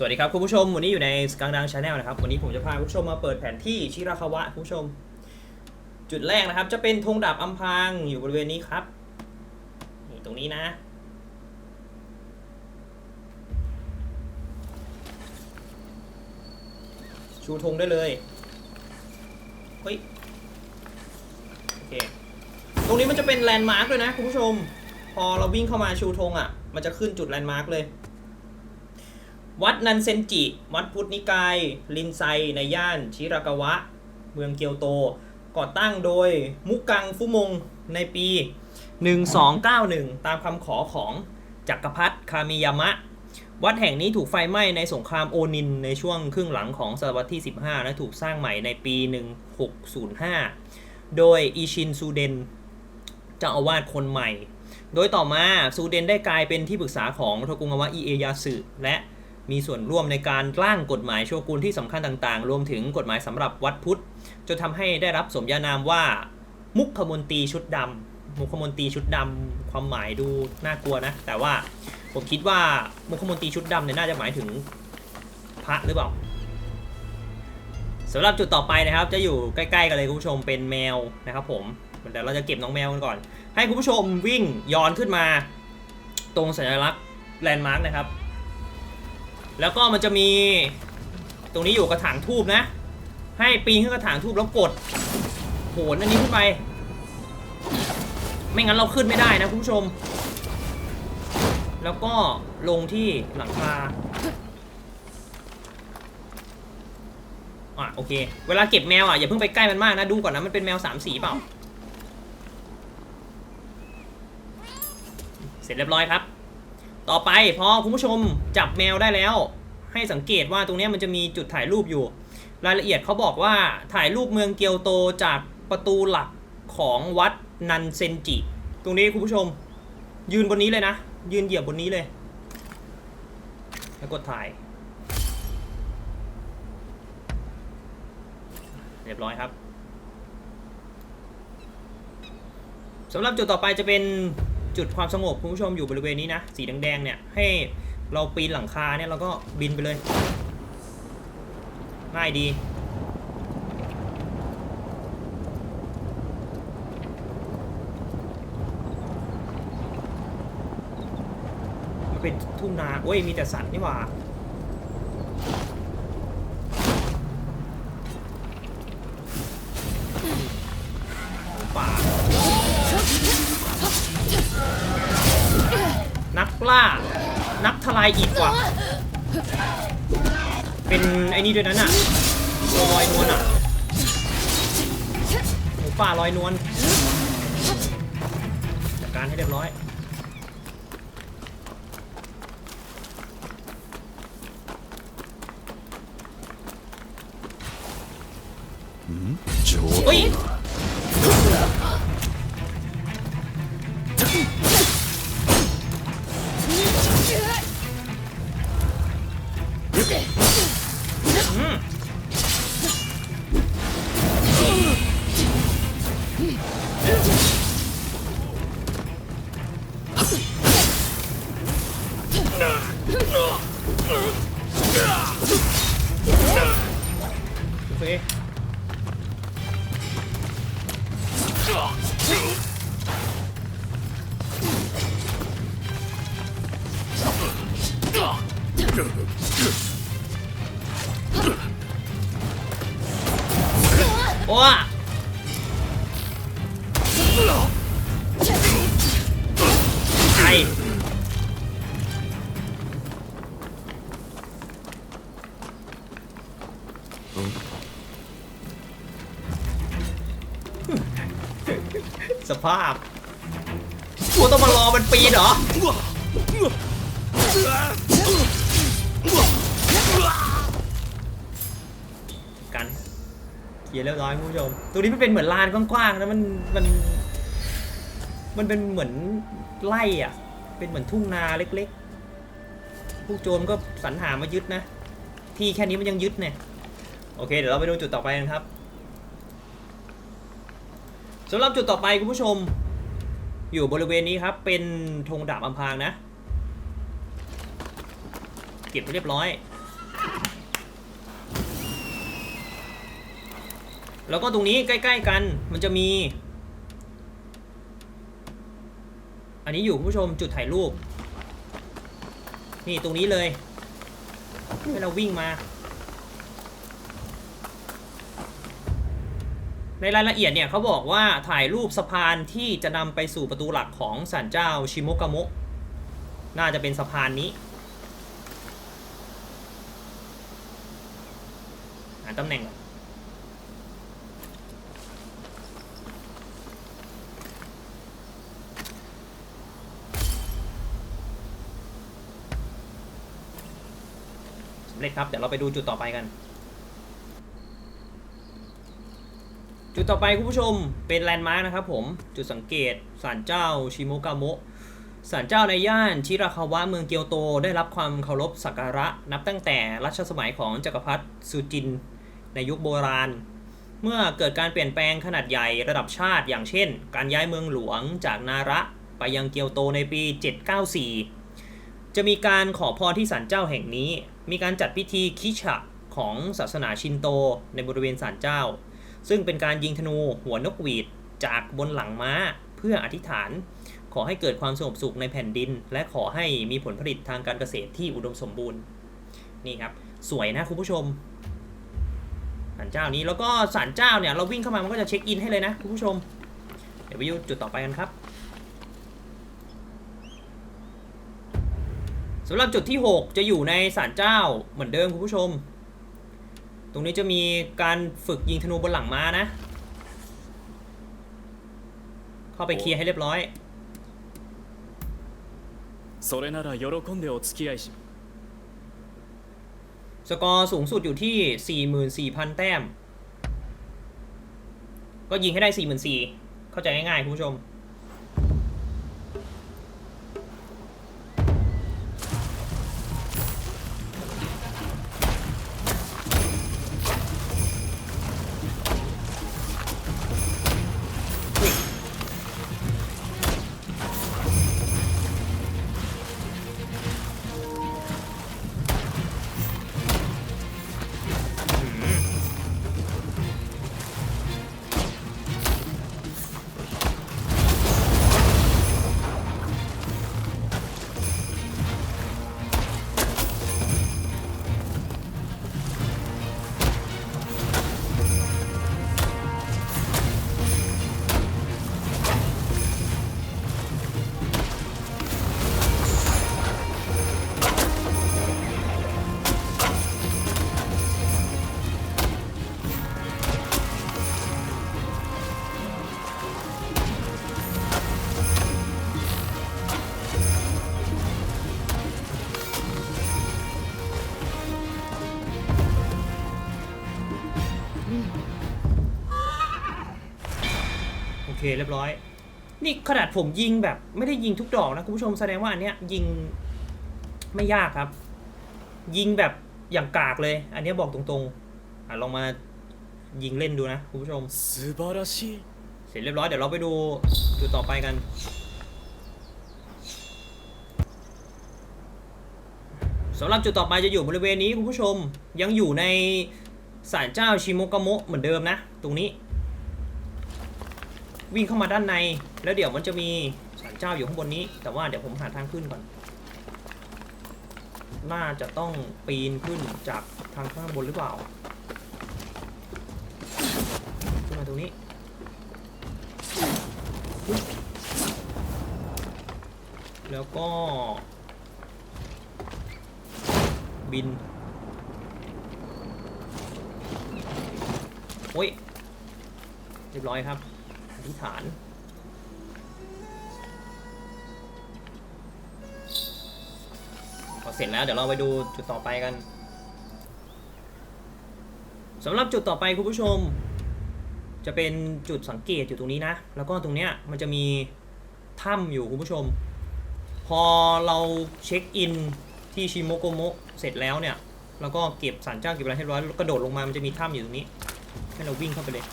สวัสดีครับคุณผู้ชม วันนี้อยู่ในสกังดังชาแนลนะครับ วันนี้ผมจะพาคุณผู้ชมมาเปิดแผนที่ชิราคาวะคุณผู้ชม จุดแรกนะครับ จะเป็นธงดาบอัมพางอยู่บริเวณนี้ครับนี่ตรงนี้นะ ชูธงได้เลยเฮ้ยโอเคตรงนี้มันจะเป็นแลนด์มาร์กด้วยนะคุณผู้ชม พอเราวิ่งเข้ามาชูธงอะ มันจะขึ้นจุดแลนด์มาร์กเลย วัดนันเซนจิ วัดพุทธนิกาย ลินไซ ในย่านชิรากาวะ เมืองเกียวโต ก่อตั้งโดยมุกังฟุมงในปี 1291 ตามคำขอของจักรพรรดิคามิยามะ วัดแห่งนี้ถูกไฟไหม้ในสงครามโอนิน ในช่วงครึ่งหลังของศตวรรษที่ 15 และถูกสร้างใหม่ในปี 1605 โดยอิชินซูเดนเจ้าอาวาสคนใหม่ โดยต่อมาซูเดนได้กลายเป็นที่ปรึกษาของโทกุงาวะอิเอยาสึและ มีส่วนร่วมในการร่างกฎหมายโชกุนที่สำคัญต่างๆ รวมถึงกฎหมายสำหรับวัดพุทธ จนทำให้ได้รับสมญานามว่า มุขมนตรีชุดดำมุขมนตรีชุดดำความหมายดูน่ากลัวนะ แต่ว่าผมคิดว่ามุขมนตรีชุดดำเนี่ยน่าจะหมายถึงพระหรือเปล่าสำหรับจุดต่อไปนะครับ จะอยู่ใกล้ๆกันเลยคุณผู้ชมเป็นแมวนะครับ ผมเดี๋ยวเราจะเก็บน้องแมวกันก่อน ให้คุณผู้ชมวิ่งย้อนขึ้นมา ตรงสัญลักษณ์แลนด์มาร์กนะครับ แล้วก็มันจะมี ตรงนี้อยู่กระถางทูบนะ ให้ปีนขึ้นกระถางทูบแล้วกดโหนอันนี้ขึ้นไป ไม่งั้นเราขึ้นไม่ได้นะคุณผู้ชม แล้วก็ลงที่หลังคาอะโอเค เวลาเก็บแมวอะอย่าเพิ่งไปใกล้มันมากนะดูก่อนนะมันเป็นแมวสามสีเปล่า เสร็จเรียบร้อยครับ ต่อไปพอคุณผู้ชมจับแมวได้แล้ว ให้สังเกตว่าตรงนี้มันจะมีจุดถ่ายรูปอยู่ รายละเอียดเขาบอกว่าถ่ายรูปเมืองเกียวโตจากประตูหลักของวัดนันเซนจิ ตรงนี้คุณผู้ชม ยืนบนนี้เลยนะ ยืนเหยียบบนนี้เลย แล้วกดถ่าย เรียบร้อยครับสำหรับจุดต่อไปจะเป็น จุดความสงบคุณผู้ชมอยู่บริเวณนี้นะ สีแดงๆเนี่ย ให้เราปีนหลังคาเนี่ยเราก็บินไปเลย ง่ายดี มันเป็นทุ่งนา โอ้ย มีแต่สัตว์นี่หว่าป่า ล่า นักทลายอีกกว่า เป็นไอ้นี่ด้วยนั้นอะลอยนวลอะหมูป่าลอยนวลจัดการให้เรียบร้อยเฮ้ย โอเคโอ้อะไอสภาพกูต้องมารอมันปีนเหรอ เคลียร์เรียบร้อยคุณผู้ชมตัวนี้มันเป็นเหมือนลานกว้างๆนะมันมัน มันเป็นเหมือนไร่อะ เป็นเหมือนทุ่งนาเล็กๆ พวกโจรก็สรรหามายึดนะ ที่แค่นี้มันยังยึดเนี่ย โอเค เดี๋ยวเราไปดูจุดต่อไปกันครับสำหรับจุดต่อไปคุณผู้ชม อยู่บริเวณนี้ครับ เป็นธงดาบอำพางนะ เก็บไปเรียบร้อย แล้วก็ตรงนี้ใกล้ ๆ กันมันจะมี อันนี้อยู่ผู้ชมจุดถ่ายรูป นี่ตรงนี้เลย ให้เราวิ่งมา ในรายละเอียดเนี่ยเขาบอกว่าถ่ายรูปสะพานที่จะนำไปสู่ประตูหลักของศาลเจ้าชิโมกามะน่าจะเป็นสะพานนี้หาตำแหน่งก่อน เร็จครับ เดี๋ยวเราไปดูจุดต่อไปกัน จุดต่อไปคุณผู้ชมเป็นแลนด์มาร์กนะครับผม จุดสังเกตศาลเจ้าชิโมกามะศาลเจ้าในย่านชิราคาวะเมืองเกียวโตได้รับความเคารพสักการะ นับตั้งแต่รัชสมัยของจักรพรรดิซูจิน ในยุคโบราณ เมื่อเกิดการเปลี่ยนแปลงขนาดใหญ่ระดับชาติ อย่างเช่น การย้ายเมืองหลวงจากนาระไปยังเกียวโตในปี 794 จะมีการขอพรที่ศาลเจ้าแห่งนี้ มีการจัดพิธีคิชะของศาสนาชินโตในบริเวณศาลเจ้า ซึ่งเป็นการยิงธนูหัวนกหวีดจากบนหลังม้าเพื่ออธิษฐาน ขอให้เกิดความสงบสุขในแผ่นดิน และขอให้มีผลผลิตทางการเกษตรที่อุดมสมบูรณ์นี่ครับสวยนะคุณผู้ชมศาลเจ้านี้แล้วก็ศาลเจ้าเนี่ยเราวิ่งเข้ามามันก็จะเช็คอินให้เลยนะคุณผู้ชม เดี๋ยวไปดูจุดต่อไปกันครับ สำหรับจุดที่ 6 จะอยู่ในศาลเจ้าเหมือนเดิมคุณผู้ชม ตรงนี้จะมีการฝึกยิงธนูบนหลังม้านะ เข้าไปเคลียร์ให้เรียบร้อยสกอร์สูงสุดอยู่ที่ 44,000 แต้ม ก็ยิงให้ได้ 44,000เข้าใจง่ายๆคุณผู้ชม เคเรียบร้อย นี่ขนาดผมยิงแบบ ไม่ได้ยิงทุกดอกนะคุณผู้ชมแสดงว่าอันเนี้ยยิงไม่ยากครับ ยิงแบบอย่างกากเลย อันนี้บอกตรงๆอะลองมายิงเล่นดูนะคุณผู้ชมเสร็จเรียบร้อยเดี๋ยวเราไปดูจุดต่อไปกัน สำหรับจุดต่อไปจะอยู่บริเวณนี้คุณผู้ชมยังอยู่ในศาลเจ้าชิโมกะโมะเหมือนเดิมนะ ตรงนี้ วิ่งเข้ามาด้านใน แล้วเดี๋ยวมันจะมีศาลเจ้าอยู่ข้างบนนี้ แต่ว่าเดี๋ยวผมหาทางขึ้นก่อน น่าจะต้องปีนขึ้นจากทางข้างบนหรือเปล่า ขึ้นมาตรงนี้ แล้วก็ บิน โอ้ย เรียบร้อยครับ อธิษฐาน พอเสร็จแล้วเดี๋ยวเราไปดูจุดต่อไปกันสำหรับจุดต่อไปคุณผู้ชม จะเป็นจุดสังเกตอยู่ตรงนี้นะ แล้วก็ตรงเนี้ยมันจะมีถ้ำอยู่คุณผู้ชม พอเราเช็คอินที่ชิโมโกโมะเสร็จแล้วเนี่ย แล้วก็เก็บสารเจ้าเก็บอะไรให้รียบร้อยกระโดดลงมามันจะมีถ้ำอยู่ตรงนี้ให้เราวิ่งเข้าไปเลย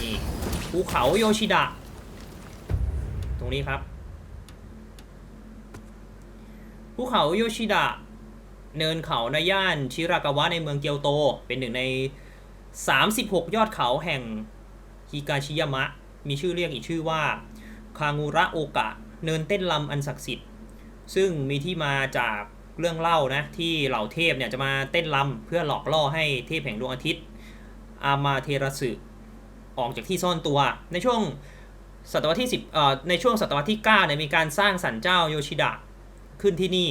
นี่ ภูเขาโยชิดะ ตรงนี้ครับ ภูเขาโยชิดะ เนินเขาในย่านชิรากาวะในเมืองเกียวโต เป็นหนึ่งใน 36 ยอดเขาแห่งฮิกาชิยามะ มีชื่อเรียกอีกชื่อว่า คางูระโอกะ เนินเต้นลำอันศักดิ์สิทธิ์ ซึ่งมีที่มาจากเรื่องเล่านะ ที่เหล่าเทพเนี่ยจะมาเต้นลำเพื่อหลอกล่อให้เทพแห่งดวงอาทิตย์ อามาเทราสึ ออกจากที่ซ่อนตัว ในช่วงศตวรรษที่10เอ่อในช่วงศตวรรษที่9เนี่ยมีการสร้างสันเจ้าโยชิดะขึ้นที่นี่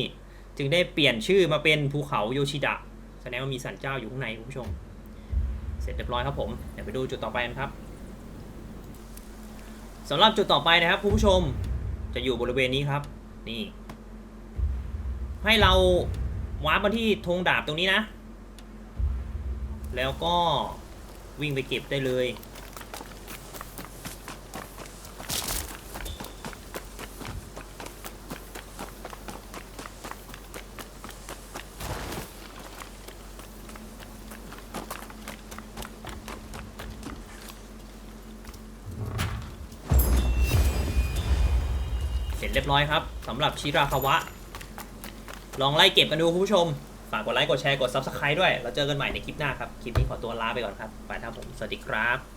จึงได้เปลี่ยนชื่อมาเป็นภูเขาโยชิดะแสดงว่ามีสันเจ้าอยู่ข้างในคุณผู้ชม เสร็จเรียบร้อยครับผมเดี๋ยวไปดูจุดต่อไปกันครับสำหรับจุดต่อไปนะครับคุณผู้ชมจะอยู่บริเวณนี้ครับ นี่ ให้เราวาร์ปมาที่ธงดาบตรงนี้นะ แล้วก็วิ่งไปเก็บได้เลย เสร็จเรียบ ร้อยครับสำหรับชิราคาวะ ลองไล่เก็บกันดูคุณผู้ชม ฝากกดไลค์กดแชร์กด Subscribe ด้วย เราเจอกันใหม่ในคลิปหน้าครับ คลิปนี้ขอตัวลาไปก่อนครับไปครับผม สวัสดีครับ